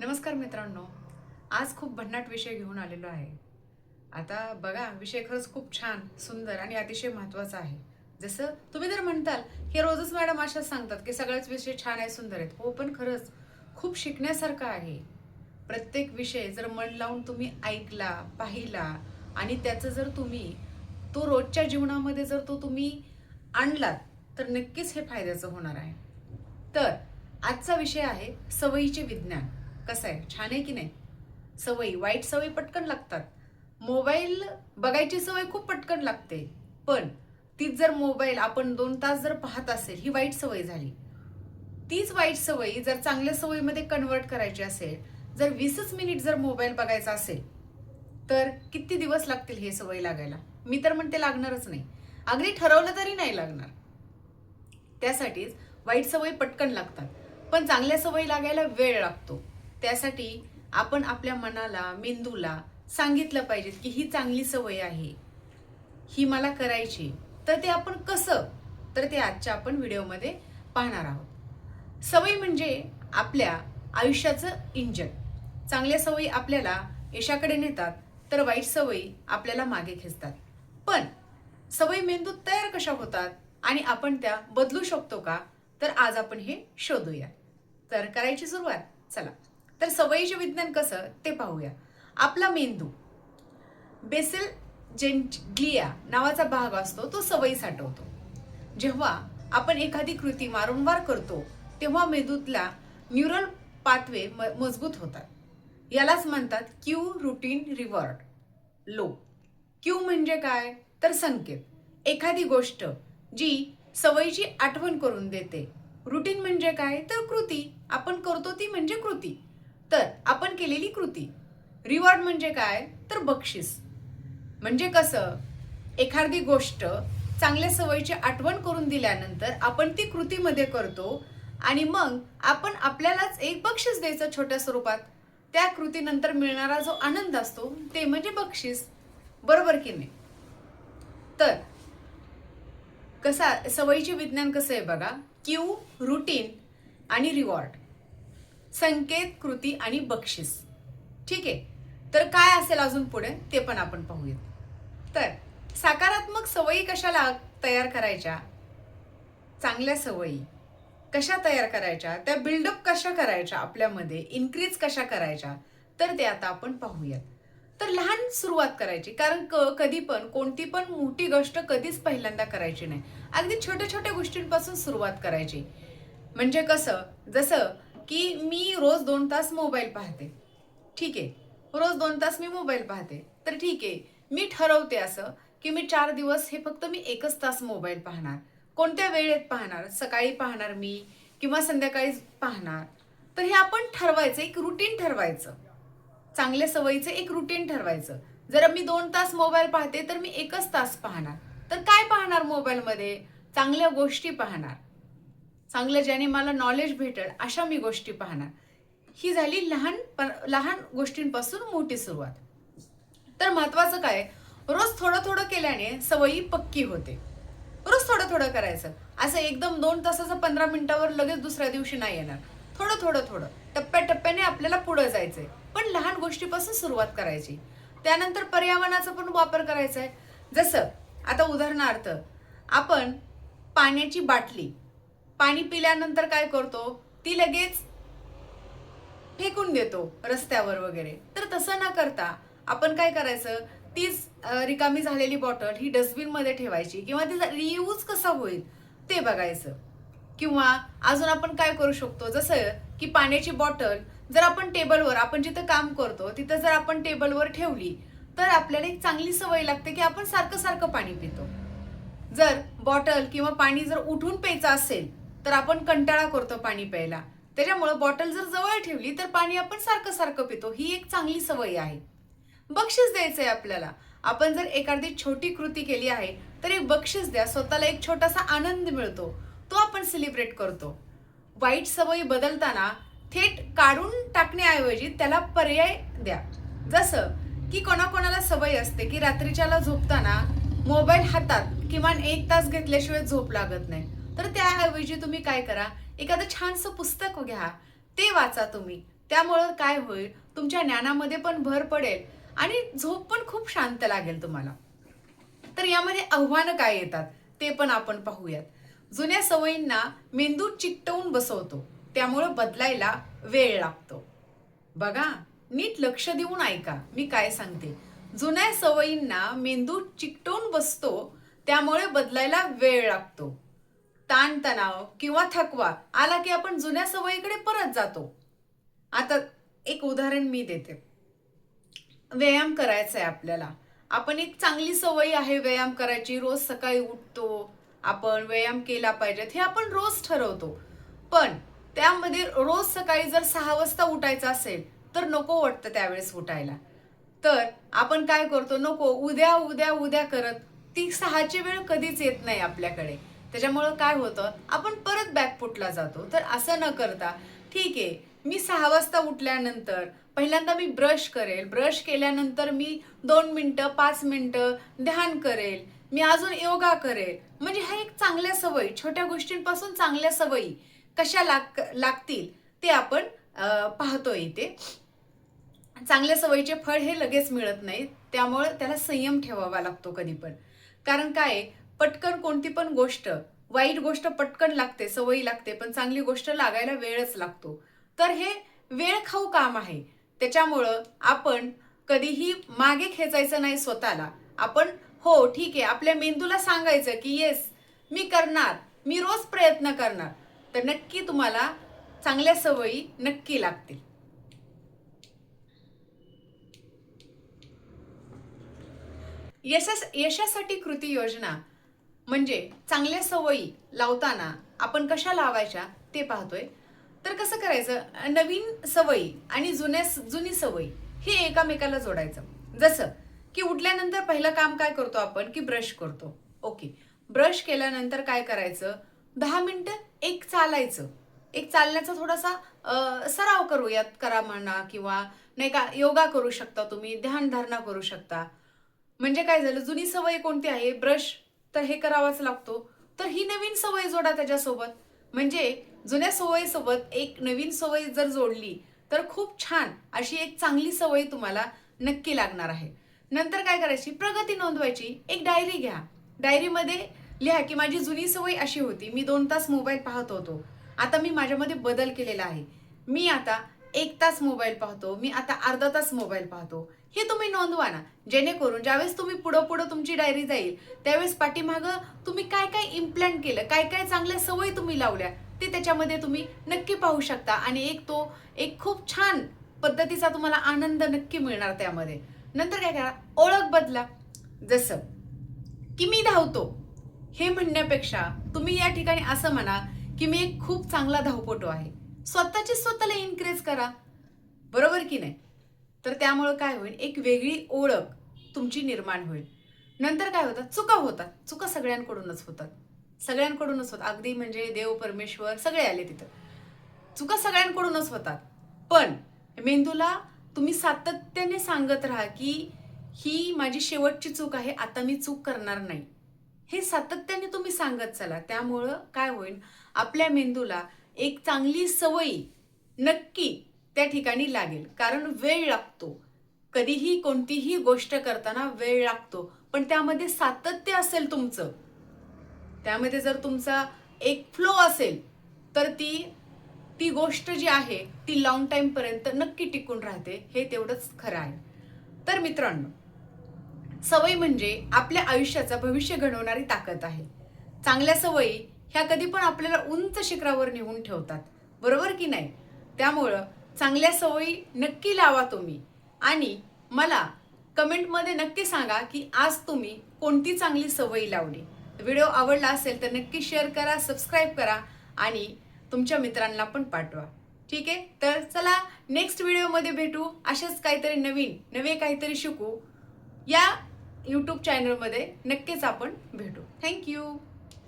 नमस्कार मित्रांनो. आज खूप भन्नाट विषय घेऊन आलेलो आहे. आता बघा विषय खरंच खूप छान सुंदर आणि अतिशय महत्त्वाचा आहे. जसं तुम्ही जर म्हणताल की रोजच मॅडम अशाच सांगतात की सगळेच विषय छान आहे सुंदर आहेत. हो पण खरंच खूप शिकण्यासारखं आहे. प्रत्येक विषय जर मन लावून तुम्ही ऐकला पाहिला आणि त्याचं जर तुम्ही तो रोजच्या जीवनामध्ये जर तो तुम्ही आणलात तर नक्कीच हे फायद्याचं होणार आहे. तर आजचा विषय आहे सवयीचे विज्ञान. कसं आहे? छान आहे की नाही? सवयी वाईट सवयी पटकन लागतात. मोबाईल बघायची सवय खूप पटकन लागते. पण तीच जर मोबाईल आपण दोन तास जर पाहत असेल ही वाईट सवय झाली. तीच वाईट सवयी जर चांगल्या सवयीमध्ये कन्वर्ट करायची असेल जर वीसच मिनिट जर मोबाईल बघायचा असेल तर किती दिवस लागतील हे सवय लागायला? मी तर म्हणते लागणारच नाही. अगदी ठरवलं तरी नाही लागणार. त्यासाठीच वाईट सवयी पटकन लागतात. पण चांगल्या सवयी लागायला वेळ लागतो. त्यासाठी आपण आपल्या मनाला मेंदूला सांगितलं पाहिजे की ही चांगली सवय आहे. ही मला करायची तर ते आपण कसं? तर ते आजच्या आपण व्हिडिओमध्ये पाहणार आहोत. सवय म्हणजे आपल्या आयुष्याचं इंजन. चांगल्या सवयी आपल्याला यशाकडे नेतात तर वाईट सवयी आपल्याला मागे खेचतात. पण सवयी मेंदूत तयार कशा होतात आणि आपण त्या बदलू शकतो का? तर आज आपण हे शोधूया. तर करायची सुरुवात. चला. तर सवयीचे विज्ञान कसं ते पाहूया. आपला मेंदू बेसल जेंटग्लिया नावाचा भाग असतो तो सवयी साठवतो. जेव्हा आपण एखादी कृती वारंवार करतो तेव्हा मेंदूतला न्यूरल पाथवे म- मजबूत होतात. यालाच म्हणतात cue routine reward loop. Cue म्हणजे काय? तर संकेत. एखादी गोष्ट जी सवयीची आठवण करून देते. रुटीन म्हणजे काय? तर कृती. आपण करतो ती म्हणजे कृती. तर आपण केलेली कृती. रिवॉर्ड म्हणजे काय? तर बक्षीस. म्हणजे कसं? एखादी गोष्ट चांगल्या सवयीची आठवण करून दिल्यानंतर आपण ती कृतीमध्ये करतो आणि मग आपण आपल्यालाच एक बक्षीस द्यायचं छोट्या स्वरूपात. त्या कृतीनंतर मिळणारा जो आनंद असतो ते म्हणजे बक्षीस. बरोबर की नाही? तर कसा सवयीचे विज्ञान कसं आहे बघा? क्यू रुटीन आणि रिवॉर्ड संकेत कृती आणि बक्षीस. ठीक आहे? तर काय असेल अजून पुढे? ते पण आपण पाहूयात. तर सकारात्मक सवयी कशाला तयार करायच्या? चांगल्या सवयी. कशा तयार करायच्या? त्या बिल्डअप कशा करायच्या आपल्यामध्ये? इन्क्रीज कशा करायच्या? तर ते आता आपण पाहूयात. तर लहान सुरुवात करायची. कारण क कधी पण कोणती पण मोठी गोष्ट कधीच पहिल्यांदा करायची नाही. अगदी छोट्या छोट्या गोष्टींपासून सुरुवात करायची. म्हणजे कसं? जसं की मी रोज दोन तास मोबाईल पाहते. ठीक? आहे रोज दोन तास मी मोबाईल पाहते. तर ठीक आहे मी ठरवते असं की मी चार दिवस हे फक्त मी एकच तास मोबाईल पाहणार. कोणत्या वेळेत पाहणार? सकाळी पाहणार मी किंवा संध्याकाळी पाहणार? तर हे आपण ठरवायचं एक रुटीन ठरवायचं. चांगल्या सवयीचं एक रुटीन ठरवायचं. जर मी दोन तास मोबाईल पाहते तर मी एकच तास पाहणार. तर काय पाहणार मोबाईलमध्ये? चांगल्या गोष्टी पाहणार. चांगलं ज्याने मला नॉलेज भेटेल अशा मी गोष्टी पाहणार. ही झाली लहान प लहान गोष्टींपासून मोठी सुरुवात. तर महत्वाचं काय? रोज थोडं थोडं केल्याने सवयी पक्की होते. रोज थोडं थोडं करायचं. असं एकदम दोन तासाचं पंधरा मिनिटावर लगेच दुसऱ्या दिवशी नाही येणार. थोडं थोडं थोडं. टप्प्याटप्प्याने आपल्याला पुढं जायचंय. पण लहान गोष्टीपासून सुरुवात करायची. त्यानंतर पर्यावरणाचा पण वापर करायचा आहे जसं आता उदाहरणार्थ आपण पाण्याची बाटली पाणी पिल्यानंतर काय करतो? ती लगेच फेकून देतो रस्त्यावर वगैरे. तर तसं न करता आपण काय करायचं? तीच रिकामी झालेली बॉटल ही डस्टबिनमध्ये ठेवायची किंवा तिचा रियूज कसा होईल ते बघायचं. किंवा अजून आपण काय करू शकतो? जसं की पाण्याची बॉटल जर आपण टेबलवर आपण जिथं काम करतो तिथं जर आपण टेबलवर ठेवली तर आपल्याला एक चांगली सवय लागते की आपण सारखं सारखं पाणी पितो. जर बॉटल किंवा पाणी जर उठून प्यायचं असेल तर आपण कंटाळा करतो पाणी प्यायला. त्याच्यामुळं बॉटल जर जवळ ठेवली तर पाणी आपण सारखं सारखं पितो. ही एक चांगली सवय आहे. बक्षीस द्यायचं आहे आपल्याला. आपण जर एखादी छोटी कृती केली आहे तर एक बक्षीस द्या. स्वतःला एक छोटासा आनंद मिळतो. तो आपण सेलिब्रेट करतो. वाईट सवयी बदलताना थेट काढून टाकण्याऐवजी त्याला पर्याय द्या. जसं की कोणाकोणाला सवय असते की रात्रीच्याला झोपताना मोबाईल हातात किमान एक तास घेतल्याशिवाय झोप लागत नाही. तर त्याऐवजी तुम्ही काय करा एखादं छानसं पुस्तक घ्या ते वाचा तुम्ही. त्यामुळं काय होईल तुमच्या ज्ञानामध्ये पण भर पडेल आणि झोप पण खूप शांत लागेल तुम्हाला. तर यामध्ये आव्हानं काय येतात ते पण आपण पाहूयात. जुन्या सवयींना मेंदू चिकटवून बसवतो त्यामुळं बदलायला वेळ लागतो. बघा नीट लक्ष देऊन ऐका मी काय सांगते. जुन्या सवयींना मेंदू चिकटवून बसतो त्यामुळे बदलायला वेळ लागतो. ताणतणाव किंवा थकवा आला की आपण जुन्या सवयीकडे परत जातो. आता एक उदाहरण मी देते. व्यायाम करायचा आहे आपल्याला. आपण एक चांगली सवय आहे व्यायाम करायची. रोज सकाळी उठतो आपण व्यायाम केला पाहिजेत हे आपण रोज ठरवतो. पण त्यामध्ये रोज सकाळी जर सहा वाजता उठायचं असेल तर नको वाटतं त्यावेळेस उठायला. तर आपण काय करतो? नको उद्या उद्या उद्या करत ती सहाची वेळ कधीच येत नाही आपल्याकडे. त्याच्यामुळं काय होतं आपण परत बॅकफुटला जातो. तर असं न करता ठीक आहे मी सहा वाजता उठल्यानंतर पहिल्यांदा मी ब्रश करेल. ब्रश केल्यानंतर मी दोन मिनटं पाच मिनटं ध्यान करेल. मी अजून योगा करेल. म्हणजे ह्या एक चांगल्या सवयी छोट्या गोष्टींपासून चांगल्या सवयी कशा लाग लागतील ते आपण पाहतो इथे. चांगल्या सवयीचे फळ हे लगेच मिळत नाही त्यामुळे त्याला संयम ठेवावा लागतो कधी पण कारण काय पटकन कोणती पण गोष्ट वाईट गोष्ट पटकन लागते सवयी लागते पण चांगली गोष्ट लागायला वेळच लागतो. तर हे वेळ खाऊ काम आहे. त्याच्यामुळं आपण कधीही मागे खेचायचं नाही स्वतःला. आपण हो ठीक आहे आपल्या मेंदूला सांगायचं की येस मी करणार मी रोज प्रयत्न करणार. तर नक्की तुम्हाला चांगल्या सवयी नक्की लागतील. यशस यशासाठी कृती योजना. म्हणजे चांगल्या सवयी लावताना आपण कशा लावायच्या ते पाहतोय. तर कसं करायचं? नवीन सवयी आणि जुन्या जुनी सवयी हे एकामेकाला जोडायचं. जसं की उठल्यानंतर पहिलं काम काय करतो आपण? की ब्रश करतो. ओके. ब्रश केल्यानंतर काय करायचं? दहा मिनटं एक चालायचं. एक चालण्याचा थोडासा सराव करूयात. करा म्हणा किंवा नाही का योगा करू शकता तुम्ही ध्यानधारणा करू शकता. म्हणजे काय झालं? जुनी सवय कोणती आहे? ब्रश तर हे करावाच लागतो. तर ही नवीन सवय जोडा त्याच्यासोबत. म्हणजे जुन्या सवयीसोबत एक नवीन सवय जर जोडली तर खूप छान अशी एक चांगली सवय तुम्हाला नक्की लागणार आहे. नंतर काय करायची? प्रगती नोंदवायची. एक डायरी घ्या. डायरीमध्ये लिहा की माझी जुनी सवय अशी होती. मी दोन तास मोबाईल पाहत होतो. आता मी माझ्यामध्ये बदल केलेला आहे. मी आता एक तास मोबाईल पाहतो मी आता अर्धा तास मोबाईल पाहतो. हे तुम्ही नोंदवा ना. जेणेकरून ज्यावेळेस तुम्ही पुढं पुढं तुमची डायरी जाईल त्यावेळेस पाठीमागं तुम्ही काय काय इम्प्लांट केलं काय काय चांगल्या सवयी तुम्ही लावल्या ते त्याच्यामध्ये तुम्ही नक्की पाहू शकता. आणि एक तो एक खूप छान पद्धतीचा तुम्हाला आनंद नक्की मिळणार त्यामध्ये. नंतर काय करा ओळख बदला. जसं की मी धावतो. हे म्हणण्यापेक्षा तुम्ही या ठिकाणी असं म्हणा की मी एक खूप चांगला धावपटू आहे. स्वतःची स्वतःला इन्क्रेज करा. बरोबर की नाही? तर त्यामुळं काय होईल? एक वेगळी ओळख तुमची निर्माण होईल. नंतर काय होतात चुका होतात. चुका सगळ्यांकडूनच होतात. सगळ्यांकडूनच होतात. अगदी म्हणजे देव परमेश्वर सगळे आले तिथं. चुका सगळ्यांकडूनच होतात. पण मेंदूला तुम्ही सातत्याने सांगत राहा की ही माझी शेवटची चूक आहे. आता मी चूक करणार नाही. हे सातत्याने तुम्ही सांगत चला. त्यामुळं काय होईल? आपल्या मेंदूला एक चांगली सवयी नक्की त्या ठिकाणी लागेल. कारण वेळ लागतो. कधीही कोणतीही गोष्ट करताना वेळ लागतो. पण त्यामध्ये सातत्य असेल तुमचं. त्यामध्ये जर तुमचा एक फ्लो असेल तर ती ती गोष्ट जी आहे ती लॉंग टाईमपर्यंत नक्की टिकून राहते. हे तेवढंच खरं आहे. तर मित्रांनो सवय म्हणजे आपल्या आयुष्याचा भविष्य घडवणारी ताकद आहे. चांगल्या सवयी ह्या कधी पण आपल्याला उंच शिखरावर नेऊन ठेवतात. बरोबर की नाही? त्यामुळं चांगल्या सवयी नक्की लावा तुम्ही. आणि मला कमेंटमध्ये नक्की सांगा की आज तुम्ही कोणती चांगली सवयी लावली. व्हिडिओ आवडला असेल तर नक्की शेअर करा सबस्क्राईब करा आणि तुमच्या मित्रांना पण पाठवा. ठीक आहे? तर चला नेक्स्ट व्हिडिओमध्ये भेटू. अशाच काहीतरी नवीन नवे काहीतरी शिकू या यूट्यूब चॅनलमध्ये नक्कीच आपण भेटू. थँक्यू